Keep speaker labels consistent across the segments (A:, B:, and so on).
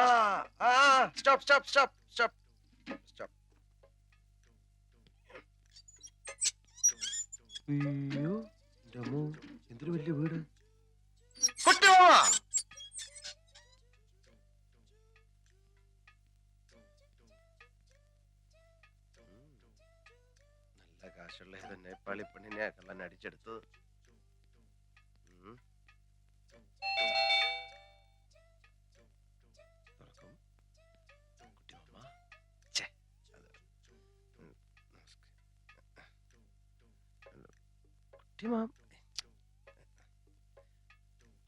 A: ആ ആ stop stop stop stop. Stop. അയ്യോ അമ്മോ എന്തൊരു വലിയ വീട്? കുട്ടിമാമ നല്ല കാശുള്ള നേപ്പാളി പെണ്ണിനെ കള്ളൻ അടിച്ചെടുത്തത്. Do you, Mom?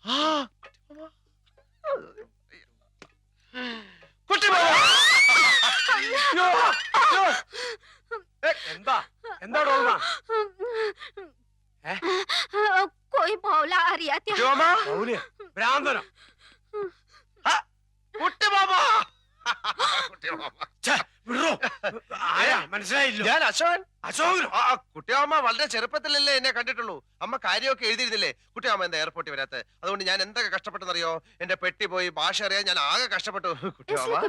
A: Ah!
B: എന്താ? എന്താ
C: ഡോമ കോയി മൗല അറിയാത്ത
A: ഡോമ
B: മൗലിയ ഭ്രാന്തനോ?
A: കുട്ടി മാമ
B: കുട്ടി മാമ മനസ്സിലായില്ലോ.
A: ഞാൻ അശോകൻ.
B: അശോകൻ
A: ആ കുട്ടിയമ്മ വളരെ ചെറുപ്പത്തിലല്ലേ എന്നെ കണ്ടിട്ടുള്ളൂ. അമ്മ കാര്യമൊക്കെ എഴുതിയിരുന്നില്ലേ? കുട്ടിയമ്മ എന്താ എയർപോർട്ടിൽ വരാത്തത് അതുകൊണ്ട് ഞാൻ എന്തൊക്കെ കഷ്ടപ്പെട്ടെന്നറിയോ? എന്റെ പെട്ടി പോയി ഭാഷ അറിയാൻ ഞാൻ ആകെ കഷ്ടപ്പെട്ടു കുട്ടിയമ്മ.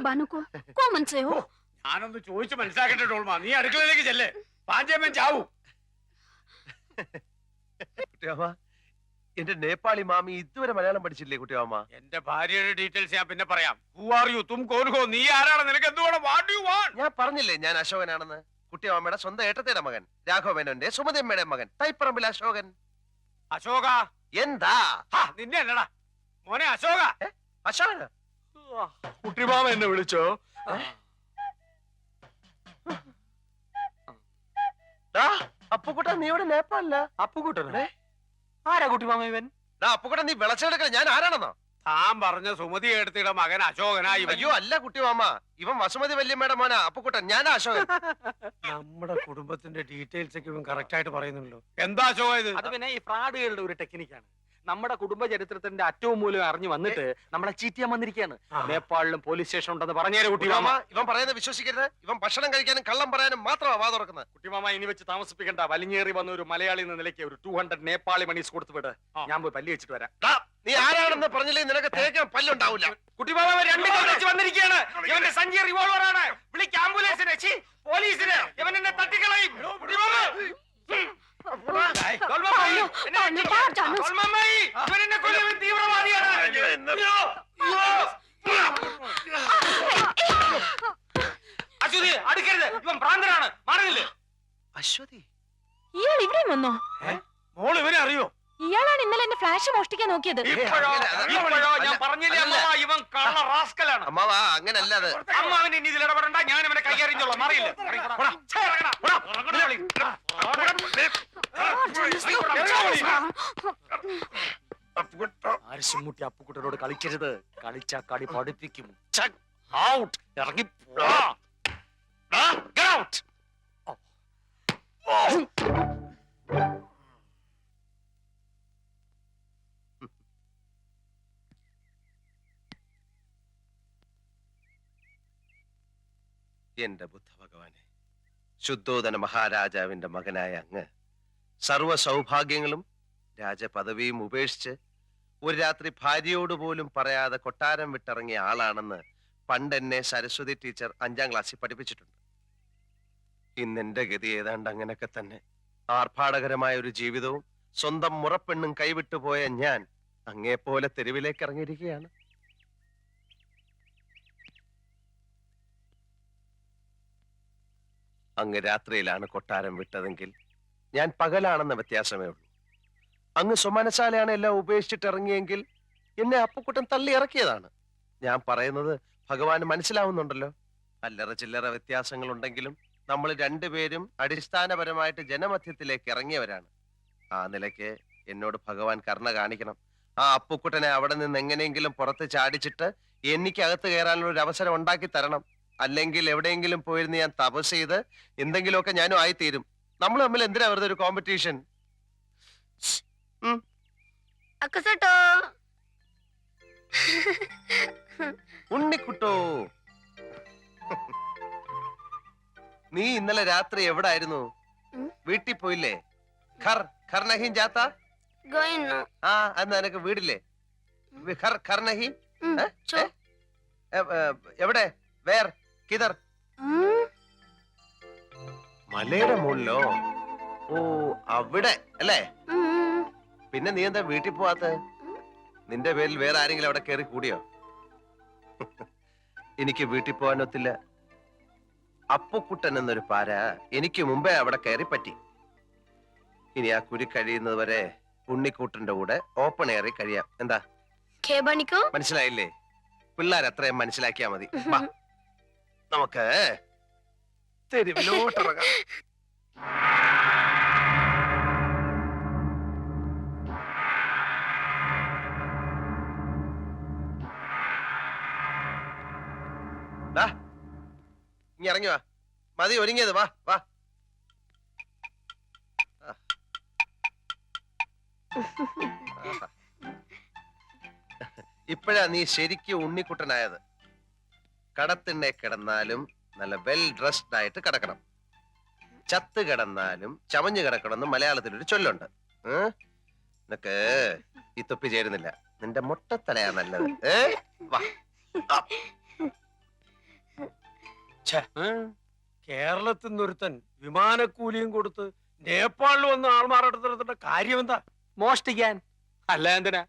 B: ഞാനൊന്ന് ചോദിച്ചു മനസ്സിലാക്കട്ടെ ടോൾമ. നീ അടുക്കളയിലേക്ക് ചെല്ലേ. പാഞ്ചേമ്മൻ ചാവും.
A: കുട്ടിയമ്മ എന്റെ നേപ്പാളി മാമി ഇതുവരെ മലയാളം പഠിച്ചില്ലേ കുട്ടിയാമ്മ?
B: എന്റെ ഭാര്യയുടെ ഡീറ്റെയിൽസ് ഞാൻ പിന്നെ പറയാം. ഹു ആർ യു തും നീ ആരാണ്? നിനക്ക് എന്തുവേണം വാട്ട് യു വാണ്ട്
A: ഞാൻ പറഞ്ഞില്ലേ ഞാൻ അശോകനാണെന്ന്? കുട്ടിയാമ്മയുടെ സ്വന്തം ഏട്ടത്തിയുടെ മകൻ രാഘവമേനോന്റെ സുമതിയമ്മയുടെ മകൻ തൈപ്പറമ്പിൽ അശോകൻ.
B: അശോക?
A: എന്താ?
B: നിന്നെ അല്ലടാ. മോനെ അശോക.
A: അശോകന
B: കുട്ടിമാമ എന്നെ വിളിച്ചോ?
A: അപ്പുക്കുട്ട നീ ഇവിടെ നേപ്പാളില്ല
B: അപ്പുകൂട്ടനെ ആരാ കുട്ടിമാമ ഇവൻ?
A: അപ്പുക്കുട്ട നീ വിളച്ചെടുക്കല ഞാൻ ആരാണെന്നോ?
B: താൻ പറഞ്ഞ സുമതി എടുത്തിട മകൻ അശോകനാ ഇവൻ
A: അയ്യോ അല്ല കുട്ടിമാമ ഇവൻ വസുമതി വല്യമ്മയുടെ മോനാ. അപ്പുക്കുട്ടൻ ഞാൻ അശോകൻ.
B: നമ്മുടെ കുടുംബത്തിന്റെ ഡീറ്റെയിൽസ് ഒക്കെ ഇവൻ കറക്റ്റ് ആയിട്ട് പറയുന്നുണ്ടല്ലോ. എന്താ അശോക ഇത്?
D: അത് പിന്നെ ഈ ഫ്രാഡുകളുടെ ഒരു ടെക്നിക്കാണ്. നമ്മുടെ കുടുംബ ചരിത്രത്തിന്റെ അറ്റവും മൂലം അറിഞ്ഞു വന്നിട്ട് നമ്മളെ ചീറ്റിയാൻ വന്നിരിക്കുകയാണ്. നേപ്പാളിലും പോലീസ് സ്റ്റേഷൻ ഉണ്ടെന്ന് പറഞ്ഞേരെ
A: കുട്ടിമാമ ഇവൻ പറയുന്നത് വിശ്വസിക്കരുത്. ഇവൻ ഭക്ഷണം കഴിക്കാനും കള്ളം പറയാനും മാത്രമാണ് വാ തുറക്കുന്നത്.
D: കുട്ടിമാമ ഇനി വെച്ച് താമസിപ്പിക്കണ്ട. വലിഞ്ഞേറി വന്ന ഒരു മലയാളി എന്ന നിലയ്ക്ക് ഒരു ടൂ ഹൺഡ്രഡ് നേപ്പാളി മണീസ് കൊടുത്തു വിട്. ഞാൻ പോയി പല്ലി വെച്ചിട്ട് വരാം.
A: നീ ആരാണെന്ന് പറഞ്ഞില്ലേ നിനക്ക് തേക്കാൻ പല്ലുണ്ടാവില്ല
D: കുട്ടിമാമ രണ്ടു വെച്ച് വന്നിരിക്കുകയാണ്. ഇവന്റെ സഞ്ചി റിവോൾവർ ആണ്. വിളിക്ക് ആംബുലൻസിനെ. പോലീസിനെ. ഇവൻ എന്നെ തട്ടിക്കളയും. അശ്വതി അടുക്കരുത് ഇവൻ ഭ്രാന്തനാണ്
A: അശ്വതി
C: ഇയാൾ ഇവിടെയും വന്നോ
B: മോൾ ഇവനെ അറിയോ
C: ഇയാളാണ് ഇന്നലെ എന്റെ ഫ്ലാഷ് മോഷ്ടിക്കാൻ നോക്കിയത്
D: ഇപ്പോഴോ ഞാൻ പറഞ്ഞില്ലേ. ഇവൻ കള്ള റാസ്കലാണ്
A: അമ്മാവാ അങ്ങനല്ല അത്
D: ഇനി ഇതിൽ ഇടപെടണ്ട ഞാൻ ഇവനെ കൈകാര്യം മാറിയില്ലേ ഛേ, ഇറങ്ങടാ. ഇറങ്ങടാ വിളി. ആരിശുമുട്ടി അപ്പുക്കുട്ടനോട് കളിക്കരുത് കളിച്ച കളി പഠിപ്പിക്കും out. ഇറങ്ങി പോടാ. ആ,
A: എന്റെ ബുദ്ധ ഭഗവാനെ ശുദ്ധോധന മഹാരാജാവിന്റെ മകനായ അങ്ങ് സർവ സൗഭാഗ്യങ്ങളും രാജപദവിയും ഉപേക്ഷിച്ച് ഒരു രാത്രി ഭാര്യയോട് പോലും പറയാതെ കൊട്ടാരം വിട്ടിറങ്ങിയ ആളാണെന്ന് പണ്ട് എന്നെ സരസ്വതി ടീച്ചർ അഞ്ചാം ക്ലാസ്സിൽ പഠിപ്പിച്ചിട്ടുണ്ട്. ഇന്ന് എന്റെ ഗതി ഏതാണ്ട് അങ്ങനെയൊക്കെ തന്നെ. ആർഭാടകരമായ ഒരു ജീവിതവും സ്വന്തം മുറപ്പെണ്ണും കൈവിട്ടുപോയ ഞാൻ അങ്ങേപ്പോലെ തെരുവിലേക്ക് ഇറങ്ങിയിരിക്കുകയാണ്. അങ്ങ് രാത്രിയിലാണ് കൊട്ടാരം വിട്ടതെങ്കിൽ ഞാൻ പകലാണെന്ന വ്യത്യാസമേ ഉള്ളൂ. അങ്ങ് സ്വമനശാലയാണ് എല്ലാം ഉപേക്ഷിച്ചിട്ട് ഇറങ്ങിയെങ്കിൽ എന്നെ അപ്പുക്കുട്ടൻ തള്ളി ഇറക്കിയതാണ്. ഞാൻ പറയുന്നത് ഭഗവാന് മനസ്സിലാവുന്നുണ്ടല്ലോ. അല്ലറ ചില്ലറ വ്യത്യാസങ്ങൾ ഉണ്ടെങ്കിലും നമ്മൾ രണ്ടുപേരും അടിസ്ഥാനപരമായിട്ട് ജനമധ്യത്തിലേക്ക് ഇറങ്ങിയവരാണ്. ആ നിലയ്ക്ക് എന്നോട് ഭഗവാൻ കരുണ കാണിക്കണം. ആ അപ്പുക്കുട്ടനെ അവിടെ നിന്ന് എങ്ങനെയെങ്കിലും പുറത്ത് ചാടിച്ചിട്ട് എനിക്ക് അകത്ത് കയറാനുള്ള ഒരു അവസരം ഉണ്ടാക്കി തരണം. അല്ലെങ്കിൽ എവിടെയെങ്കിലും പോയിരുന്ന് ഞാൻ തപസ് ചെയ്ത് എന്തെങ്കിലുമൊക്കെ ഞാനും ആയിത്തീരും. നമ്മൾ തമ്മിൽ എന്തിനാ വെറുതെ ഒരു കോമ്പറ്റീഷൻ ഉണ്ണിക്കുട്ടോ. നീ ഇന്നലെ രാത്രി എവിടെ
C: ആയിരുന്നു
A: വീട്ടിൽ പോയില്ലേ? ഖർ ഖർ നഹീം ജാത്ത ആ അത് നിനക്ക് വീടില്ലേ? ഖർ ഖർ നഹീം? എവിടെ? വേർ. കിതർ. മലയുടെ മുകളിലോ? ഓ അവിടെ അല്ലേ? പിന്നെ നീ എന്താ വീട്ടിൽ പോവാത്ത നിന്റെ പേരിൽ വേറെ ആരെങ്കിലും അവിടെ കയറി കൂടിയോ? എനിക്ക് വീട്ടിൽ പോകാനൊത്തില്ല അപ്പുക്കുട്ടൻ എന്നൊരു പാര എനിക്ക് മുമ്പേ അവിടെ കയറി പറ്റി. ഇനി ആ കുരി കഴിയുന്നത് വരെ ഉണ്ണിക്കൂട്ടന്റെ കൂടെ ഓപ്പൺ എയറിൽ കഴിയാം. എന്താ? മനസ്സിലായില്ലേ? പിള്ളേർ അത്രയും മനസ്സിലാക്കിയാ മതി. നമുക്ക് തെരുവിലോട്ടിറങ്ങാം ഇറങ്ങി. വാ. മതി ഒരുങ്ങിയത് വാ വാ. ഇപ്പോഴാ നീ ശരിക്കും ഉണ്ണിക്കുട്ടനായത്. കടത്തിണ്ണെ കിടന്നാലും നല്ല വെൽ ഡ്രസ്ഡ് ആയിട്ട് കിടക്കണം. ചത്ത് കിടന്നാലും ചമഞ്ഞു മലയാളത്തിൽ ഒരു ചൊല്ലുണ്ട്. ഏ? നിനക്ക് ഈ തൊപ്പി ചേരുന്നില്ല. നിന്റെ മുട്ടത്തലയാ നല്ലത്. ഏ? വാ.
B: കേരളത്തിൽ നിന്നൊരുത്തൻ വിമാനക്കൂലിയും കൊടുത്ത് നേപ്പാളിൽ വന്ന് ആൾമാരുടെ കാര്യം എന്താ
D: മോഷ്ടിക്കാൻ. അല്ല എന്തിനാ?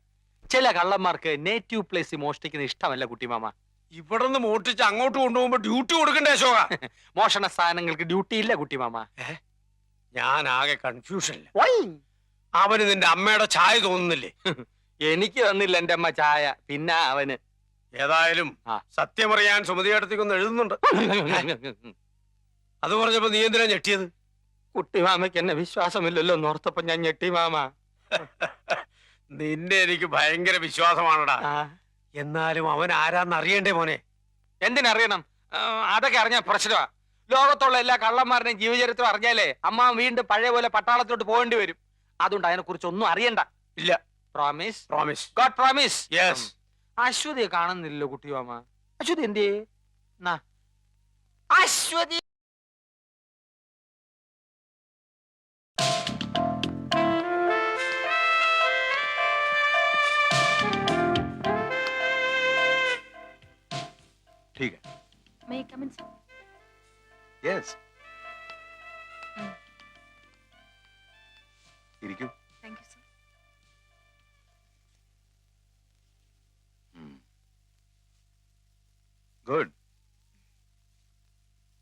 D: ചില കള്ളന്മാർക്ക് നേറ്റീവ് പ്ലേസ് മോഷ്ടിക്കുന്ന ഇഷ്ടമല്ല കുട്ടിമാമ.
B: ഇവിടെ നിന്ന് മോട്ടിച്ച് അങ്ങോട്ട് കൊണ്ടുപോകുമ്പോ ഡ്യൂട്ടി കൊടുക്കണ്ടേ അശോക?
D: മോഷണ സാധനങ്ങൾക്ക് ഡ്യൂട്ടി ഇല്ല കുട്ടി മാമ.
B: ഞാൻ ആകെ കൺഫ്യൂഷനില്ല അവന് നിന്റെ അമ്മയുടെ ചായ തോന്നുന്നില്ലേ?
D: എനിക്ക് തന്നില്ല എന്റെ അമ്മ ചായ. പിന്നെ അവന്.
B: ഏതായാലും. സത്യമറിയാൻ സുമതിയടത്തേക്കൊന്ന് എഴുതുന്നുണ്ട്. അത് പറഞ്ഞപ്പോ നീ എന്തിനാ ഞെട്ടിയത്?
D: കുട്ടിമാമയ്ക്ക് എന്നെ വിശ്വാസമില്ലല്ലോ ഓർത്തപ്പോ ഞാൻ ഞെട്ടി മാമ.
B: നിന്നെ എനിക്ക് ഭയങ്കര വിശ്വാസമാണടാ. എന്നാലും അവൻ ആരാന്ന് അറിയണ്ടേ മോനെ?
D: എന്തിനറിയണം? ആ, അതൊക്കെ അറിഞ്ഞ പ്രശ്നമാ. ലോകത്തുള്ള എല്ലാ കള്ളന്മാരുടെയും ജീവചരിത്രം അറിഞ്ഞാലേ അമ്മ വീണ്ടും പഴയ പോലെ പട്ടാളത്തിലോട്ട് പോകേണ്ടി വരും. അതുകൊണ്ട് അതിനെ കുറിച്ച് ഒന്നും അറിയണ്ട.
B: ഇല്ല.
D: Promise
B: promise
D: god promise
B: yes
D: അശ്വതിയെ കാണുന്നില്ലല്ലോ കുട്ടിമാമ അശ്വതി എന്തേ നാ. അശ്വതി
E: यस ഇരിക്കൂ.
C: Thank you, sir.
E: ഗുഡ്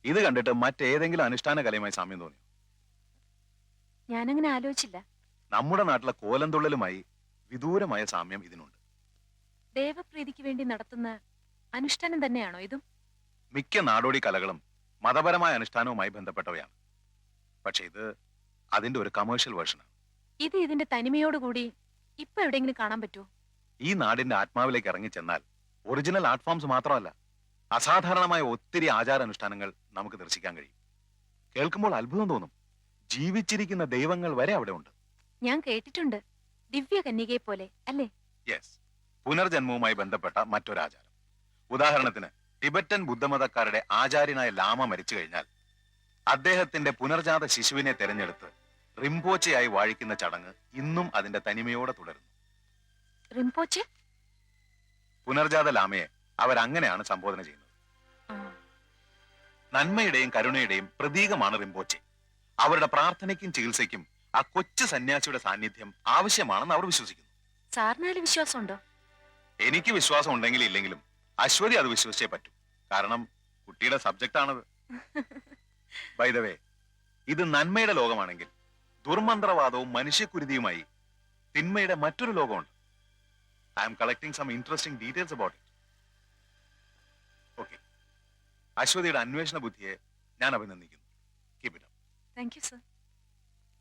E: ഇത് കണ്ടിട്ട് മറ്റേതെങ്കിലും അനുഷ്ഠാന കലയുമായി സാമ്യം തോന്നി
C: ഞാനങ്ങനെ ആലോചിച്ചില്ല.
E: നമ്മുടെ നാട്ടിലെ കോലന്തുള്ളലുമായി വിദൂരമായ സാമ്യം ഇതിനുണ്ട്.
C: ദേവപ്രീതിക്ക് വേണ്ടി നടത്തുന്ന അനുഷ്ഠാനം തന്നെയാണോ ഇതും?
E: മിക്ക നാടോടി കലകളും മതപരമായ അനുഷ്ഠാനവുമായി ബന്ധപ്പെട്ടവയാണ്. പക്ഷെ ഇത് അതിന്റെ ഒരു കമേഴ്ഷ്യൽ വേർഷനാണ്
C: ഇത് ഇതിന്റെ തനിമയോടുകൂടി ഇപ്പൊ എവിടെയെങ്കിലും കാണാൻ പറ്റുമോ
E: ഈ നാടിന്റെ ആത്മാവിലേക്ക് ഇറങ്ങി ചെന്നാൽ ഒറിജിനൽ ആർട്ട് ഫോംസ് മാത്രമല്ല അസാധാരണമായ ഒത്തിരി ആചാരാനുഷ്ഠാനങ്ങൾ നമുക്ക് ദർശിക്കാൻ കഴിയും. കേൾക്കുമ്പോൾ അത്ഭുതം തോന്നും. ജീവിച്ചിരിക്കുന്ന ദൈവങ്ങൾ വരെ അവിടെ ഉണ്ട്.
C: ഞാൻ കേട്ടിട്ടുണ്ട്. ദിവ്യ കന്യകയെ പോലെ അല്ലേ?
E: യെസ് പുനർജന്മവുമായി ബന്ധപ്പെട്ട മറ്റൊരാചാരം. ഉദാഹരണത്തിന് ടിബറ്റൻ ബുദ്ധമതക്കാരുടെ ആചാര്യനായ ലാമ മരിച്ചു കഴിഞ്ഞാൽ അദ്ദേഹത്തിന്റെ പുനർജാത ശിശുവിനെ തെരഞ്ഞെടുത്ത് റിംപോച്ചയായി വാഴിക്കുന്ന ചടങ്ങ് ഇന്നും അതിന്റെ തനിമയോടെ തുടരുന്നു.
C: റിംപോച്ചെ?
E: പുനർജാത ലാമയെ അവരങ്ങനെയാണ് സംബോധന ചെയ്യുന്നത്. നന്മയുടെയും കരുണയുടെയും പ്രതീകമാണ് റിംപോച്ചെ. അവരുടെ പ്രാർത്ഥനയ്ക്കും ചികിത്സയ്ക്കും ആ കൊച്ചു സന്യാസിയുടെ സാന്നിധ്യം ആവശ്യമാണെന്ന് അവർ വിശ്വസിക്കുന്നു.
C: സാറിനാല് വിശ്വാസമുണ്ടോ?
E: എനിക്ക് വിശ്വാസം ഉണ്ടെങ്കിലും ഇല്ലെങ്കിലും അശ്വതി അത് വിശ്വസിച്ചേ പറ്റൂ. കാരണം കുട്ടിയുടെ സബ്ജക്റ്റ് ആണത്. വൈദവേ ഇത് നന്മയുടെ ലോകമാണെങ്കിൽ ദുർമന്ത്രവാദവും മനുഷ്യക്കുരുതിയുമായി തിന്മയുടെ മറ്റൊരു ലോകമുണ്ട്. I'm collecting some interesting details about it okay അശ്വതിയുടെ അന്വേഷണ ബുദ്ധിയെ ഞാൻ അഭിനന്ദിക്കുന്നു. Keep it
C: thank you sir